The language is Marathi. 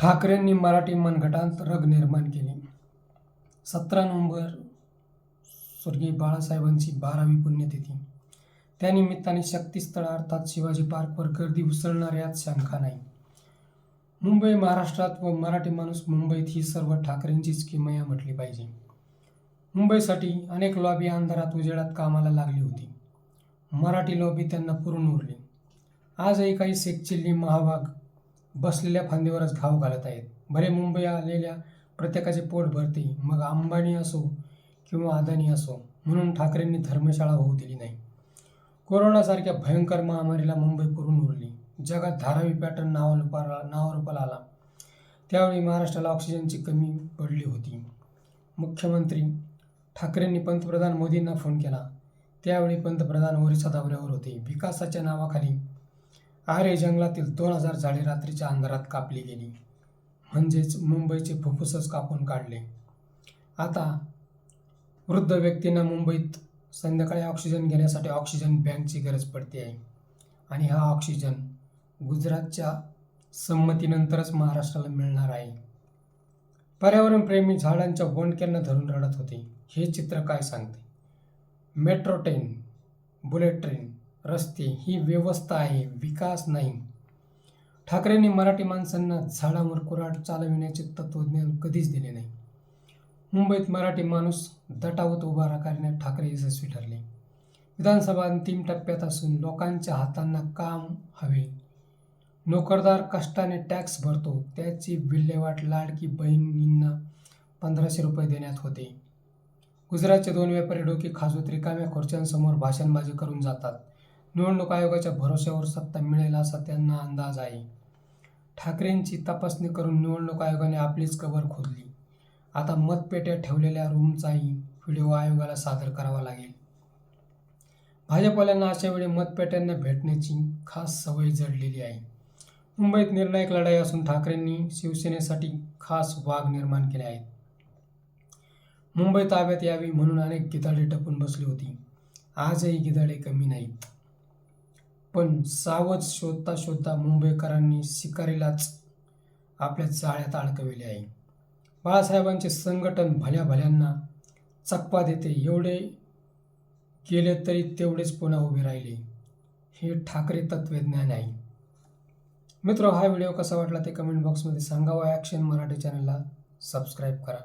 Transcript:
ठाकरेंनी मराठी मनगटांत रग निर्माण केली. सतरा नोव्हेंबर स्वर्गीय बाळासाहेबांची बारावी पुण्यतिथी. त्यानिमित्ताने शक्तीस्थळ अर्थात शिवाजी पार्कवर गर्दी उसळणाऱ्यात शंका नाही. मुंबई महाराष्ट्रात व मराठी माणूस मुंबईत ही सर्व ठाकरेंचीच किमया म्हटली पाहिजे. मुंबईसाठी अनेक लॉबी अंधारात उजेडात कामाला लागली होती. मराठी लॉबी त्यांना पुरून उरली. आजही काही शेकचिल्ली महाभाग बसलेल्या फांदीवरच घाव घालत आहेत. बरे मुंबई आलेल्या प्रत्येकाचे पोट भरते मग अंबानी असो किंवा अदानी असो म्हणून ठाकरेंनी धर्मशाळा होऊ दिली नाही. कोरोनासारख्या भयंकर महामारीला मुंबई पुरून उरली. जगात धारावी पॅटर्न नावारूपाला नावारूपाला आला. त्यावेळी महाराष्ट्राला ऑक्सिजनची कमी पडली होती. मुख्यमंत्री ठाकरेंनी पंतप्रधान मोदींना फोन केला. त्यावेळी पंतप्रधान ओरिसा दौऱ्यावर होते. विकासाच्या नावाखाली आरे जंगलातील दोन हजार झाडे रात्रीच्या अंधारात कापली गेली. म्हणजेच मुंबईचे फुफ्फुसच कापून काढले. आता वृद्ध व्यक्तींना मुंबईत संध्याकाळी ऑक्सिजन घेण्यासाठी ऑक्सिजन बँकची गरज पडते आहे. आणि हा ऑक्सिजन गुजरातच्या संमतीनंतरच महाराष्ट्राला मिळणार आहे. पर्यावरणप्रेमी झाडांच्या बोंडक्यांना धरून रडत होते. हे चित्र काय सांगते? मेट्रो ट्रेन बुलेट ट्रेन रस्ते ही व्यवस्था आहे विकास नाही. ठाकरेंनी मराठी माणसांना झाडावर कुराड चालविण्याचे तत्त्वज्ञान कधीच दिले नाही. मुंबईत मराठी माणूस दटावत उभा करण्यात ठाकरे यशस्वी ठरले. विधानसभा अंतिम टप्प्यात असून लोकांच्या हातांना काम हवे. नोकरदार कष्टाने टॅक्स भरतो त्याची विल्हेवाट लाडकी बहिणींना पंधराशे रुपये देण्यात होते. गुजरातचे दोन व्यापारी डोके खाजूत रिकाम्या खुर्च्यांसमोर भाषणबाजी करून जातात. निवडणूक आयोगाच्या भरोश्यावर सत्ता मिळेल असा त्यांना अंदाज आहे. ठाकरेंची तपासणी करून निवडणूक आयोगाने आपलीच कबर खोदली. आता मतपेट्या ठेवलेल्या रूमचाही व्हिडिओ आयोगाला सादर करावा लागेल. भाजपवाल्यांना अशा वेळी मतपेट्यांना भेटण्याची खास सवय जडलेली आहे. मुंबईत निर्णायक लढाई असून ठाकरेंनी शिवसेनेसाठी खास वाघ निर्माण केले आहेत. मुंबई ताब्यात यावी म्हणून अनेक गिधाडे टपून बसली होती. आजही गिधाडे कमी नाहीत. पण सावध शोधता शोधता मुंबईकरांनी शिकारीलाच आपल्या जाळ्यात अडकविले आहे. बाळासाहेबांचे संघटन भल्या भल्यांना चकपा देते. एवढे गेले तरी तेवढेच पुन्हा उभे राहिले. हे ठाकरे तत्वज्ञान आहे. मित्र हा व्हिडिओ कसा वाटला ते कमेंट बॉक्समध्ये सांगावा. ॲक्शन मराठी चॅनलला सबस्क्राईब करा.